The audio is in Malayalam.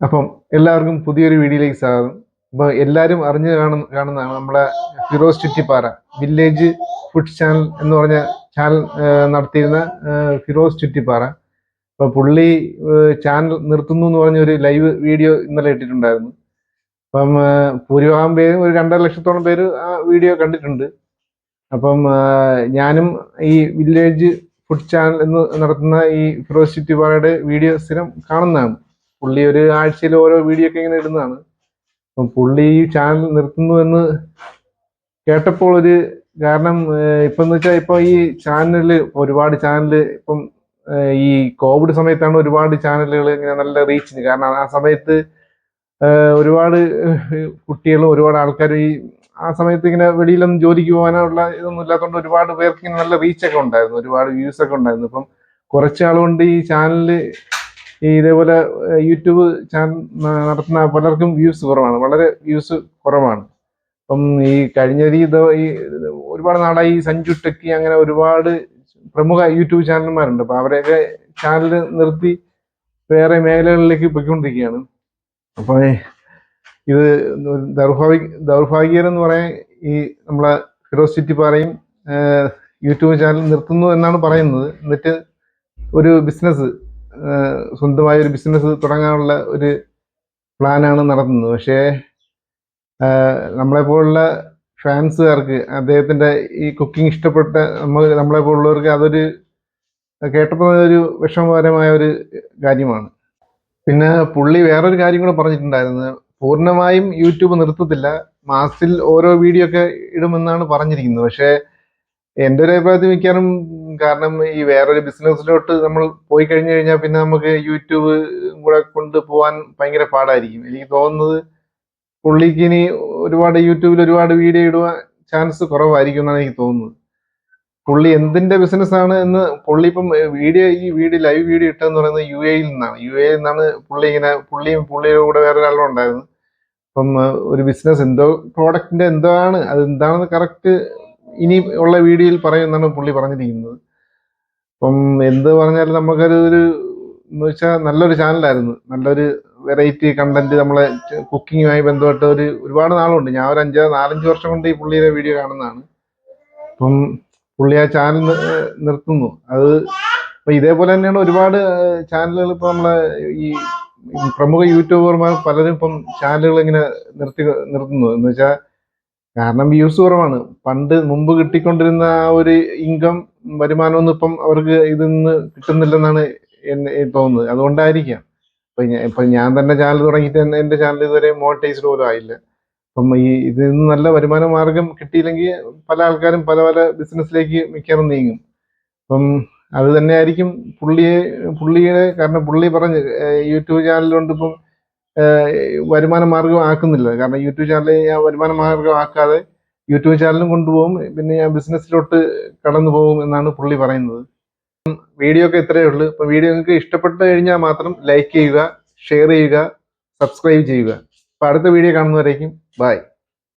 അപ്പം എല്ലാവർക്കും പുതിയൊരു വീഡിയോയിലേക്ക് സ്വാഗതം. അപ്പൊ എല്ലാവരും അറിഞ്ഞു കാണുന്ന കാണുന്നതാണ് നമ്മളെ Firoz Chuttipara village food channel എന്ന് പറഞ്ഞ ചാനൽ നടത്തിയിരുന്ന ഫിറോസ് ചുറ്റിപ്പാറ അപ്പൊ പുള്ളി ചാനൽ നിർത്തുന്നു എന്ന് പറഞ്ഞ ഒരു ലൈവ് വീഡിയോ ഇന്നലെ ഇട്ടിട്ടുണ്ടായിരുന്നു. അപ്പം ഭൂരിഭാഗം പേര് ഒരു രണ്ടര ലക്ഷത്തോളം പേര് ആ വീഡിയോ കണ്ടിട്ടുണ്ട്. അപ്പം ഞാനും ഈ വില്ലേജ് ഫുഡ് ചാനൽ എന്ന് നടത്തുന്ന ഈ ഫിറോസ് ചുറ്റിപ്പാറയുടെ വീഡിയോ സ്ഥിരം കാണുന്നതാണ്. പുള്ളി ഒരു ആഴ്ചയിൽ ഓരോ വീഡിയോ ഒക്കെ ഇങ്ങനെ ഇടുന്നതാണ്. അപ്പം പുള്ളി ഈ ചാനൽ നിർത്തുന്നു എന്ന് കേട്ടപ്പോൾ ഒരു കാരണം ഇപ്പം എന്ന് വെച്ചാൽ ഇപ്പൊ ഈ ചാനൽ ഒരുപാട് ചാനൽ ഇപ്പം ഈ കോവിഡ് സമയത്താണ് ഒരുപാട് ചാനലുകൾ ഇങ്ങനെ നല്ല റീച്ച് കാരണം ആ സമയത്ത് ഒരുപാട് കുട്ടികളും ഒരുപാട് ആൾക്കാരും ഈ ആ സമയത്ത് ഇങ്ങനെ വെളിയിലൊന്നും ജോലിക്ക് പോകാനുള്ള ഇതൊന്നും ഇല്ലാത്തതുകൊണ്ട് ഒരുപാട് പേർക്ക് ഇങ്ങനെ നല്ല റീച്ചൊക്കെ ഉണ്ടായിരുന്നു. ഒരുപാട് വ്യൂസ് ഒക്കെ ഉണ്ടായിരുന്നു. ഇപ്പം കുറച്ച് ആളുകൊണ്ട് ഈ ചാനലിൽ ഈ ഇതേപോലെ യൂട്യൂബ് ചാനൽ നടത്തുന്ന പലർക്കും വ്യൂസ് കുറവാണ്. വളരെ വ്യൂസ് കുറവാണ്. അപ്പം ഈ കഴിഞ്ഞ ഈ ഒരുപാട് നാളായി സഞ്ജു ടെക്കി അങ്ങനെ ഒരുപാട് പ്രമുഖ യൂട്യൂബ് ചാനൽമാരുണ്ട്. അപ്പൊ അവരെയൊക്കെ ചാനൽ നിർത്തി വേറെ മേഖലകളിലേക്ക് പോയിക്കൊണ്ടിരിക്കുകയാണ്. അപ്പൊ ഇത് ദൗർഭാഗ്യ ദൗർഭാഗ്യം എന്ന് പറയാൻ ഈ നമ്മളെ ഫിറോസ് ഏഹ് യൂട്യൂബ് ചാനൽ നിർത്തുന്നു എന്നാണ് പറയുന്നത്. എന്നിട്ട് ഒരു ബിസിനസ് സ്വന്തമായ ഒരു ബിസിനസ് തുടങ്ങാനുള്ള ഒരു പ്ലാനാണ് നടത്തുന്നത്. പക്ഷേ നമ്മളെപ്പോലുള്ള ഫാൻസുകാർക്ക് അദ്ദേഹത്തിന്റെ ഈ കുക്കിംഗ് ഇഷ്ടപ്പെട്ട നമ്മൾ നമ്മളെ പോലുള്ളവർക്ക് അതൊരു കേട്ടപ്പോൾ ഒരു വിഷമകരമായ ഒരു കാര്യമാണ്. പിന്നെ പുള്ളി വേറൊരു കാര്യം കൂടെ പറഞ്ഞിട്ടുണ്ടായിരുന്നു. പൂർണമായും യൂട്യൂബ് നിർത്തത്തില്ല. മാസത്തിൽ ഓരോ വീഡിയോ ഒക്കെ ഇടുമെന്നാണ് പറഞ്ഞിരിക്കുന്നത്. പക്ഷേ എന്റെ ഒരു അഭിപ്രായത്തിൽ മിക്കാറും കാരണം ഈ വേറൊരു ബിസിനസ്സിലോട്ട് നമ്മൾ പോയി കഴിഞ്ഞു കഴിഞ്ഞാൽ പിന്നെ നമുക്ക് യൂട്യൂബ് കൂടെ കൊണ്ടുപോകാൻ ഭയങ്കര പാടായിരിക്കും. എനിക്ക് തോന്നുന്നത് പുള്ളിക്ക് ഇനി ഒരുപാട് യൂട്യൂബിൽ ഒരുപാട് വീഡിയോ ഇടുവാൻ ചാൻസ് കുറവായിരിക്കും എന്നാണ് എനിക്ക് തോന്നുന്നത്. പുള്ളി എന്തിന്റെ ബിസിനസ് ആണ് എന്ന് പുള്ളി ഇപ്പം വീഡിയോ ഈ വീഡിയോ ലൈവ് വീഡിയോ ഇട്ടെന്ന് പറയുന്നത് യു എയിൽ നിന്നാണ്. യു എയിൽ നിന്നാണ് പുള്ളി ഇങ്ങനെ പുള്ളിയും പുള്ളിയുടെ കൂടെ വേറെ ഒരാളും ഉണ്ടായിരുന്നു അപ്പം ഒരു ബിസിനസ് എന്തോ പ്രോഡക്റ്റിന്റെ എന്തോ ആണ് അത് എന്താണെന്ന് കറക്റ്റ് ഇനി ഉള്ള വീഡിയോയിൽ പറയുമെന്നാണ് പുള്ളി പറഞ്ഞിരിക്കുന്നത്. അപ്പം എന്ത് പറഞ്ഞാലും നമുക്കത് ഒരു എന്ന് വെച്ചാൽ നല്ലൊരു ചാനലായിരുന്നു. നല്ലൊരു വെറൈറ്റി കണ്ടന്റ് നമ്മളെ കുക്കിങ്ങുമായി ബന്ധപ്പെട്ട് ഒരു ഒരുപാട് നാളുണ്ട്. ഞാൻ ഒരു അഞ്ചോ നാലഞ്ച് വർഷം കൊണ്ട് ഈ പുള്ളിയുടെ വീഡിയോ കാണുന്നതാണ്. അപ്പം പുള്ളി ആ ചാനൽ നിർത്തുന്നു. അത് ഇപ്പൊ ഇതേപോലെ തന്നെയാണ് ഒരുപാട് ചാനലുകൾ ഇപ്പൊ നമ്മളെ ഈ പ്രമുഖ യൂട്യൂബർമാർ പലരും ഇപ്പം ചാനലുകൾ ഇങ്ങനെ നിർത്തി നിർത്തുന്നു. എന്ന് വെച്ചാൽ കാരണം വ്യൂസ് കുറവാണ്. പണ്ട് മുമ്പ് കിട്ടിക്കൊണ്ടിരുന്ന ആ ഒരു ഇൻകം വരുമാനമൊന്നും ഇപ്പം അവർക്ക് ഇതിൽ നിന്ന് കിട്ടുന്നില്ലെന്നാണ് തോന്നുന്നത്. അതുകൊണ്ടായിരിക്കാം. ഇപ്പൊ ഇപ്പൊ ഞാൻ തന്നെ ചാനൽ തുടങ്ങിയിട്ട് തന്നെ എന്റെ ചാനൽ ഇതുവരെ മോണിറ്റൈസ്ഡ് പോലും ആയില്ല. അപ്പം ഈ ഇതിൽ നിന്ന് നല്ല വരുമാന മാർഗം കിട്ടിയില്ലെങ്കിൽ പല ആൾക്കാരും പല പല ബിസിനസ്സിലേക്ക് മിക്കവാറും നീങ്ങും. അപ്പം അത് തന്നെ ആയിരിക്കും പുള്ളിയെ പുള്ളിയുടെ കാരണം പുള്ളി പറഞ്ഞ് യൂട്യൂബ് ചാനലുകൊണ്ട് ഇപ്പം വരുമാന മാർഗം ആക്കുന്നില്ല. കാരണം യൂട്യൂബ് ചാനൽ വരുമാന മാർഗം ആക്കാതെ യൂട്യൂബ് ചാനലും കൊണ്ടുപോകും പിന്നെ ഞാൻ ബിസിനസ്സിലോട്ട് കടന്നു പോകും എന്നാണ് പുള്ളി പറയുന്നത്. വീഡിയോ ഒക്കെ ഇത്രയേ ഉള്ളൂ. ഇപ്പൊ വീഡിയോ നിങ്ങൾക്ക് ഇഷ്ടപ്പെട്ട് കഴിഞ്ഞാൽ മാത്രം ലൈക്ക് ചെയ്യുക ഷെയർ ചെയ്യുക സബ്സ്ക്രൈബ് ചെയ്യുക. അപ്പൊ അടുത്ത വീഡിയോ കാണുന്നവരേക്കും ബൈ.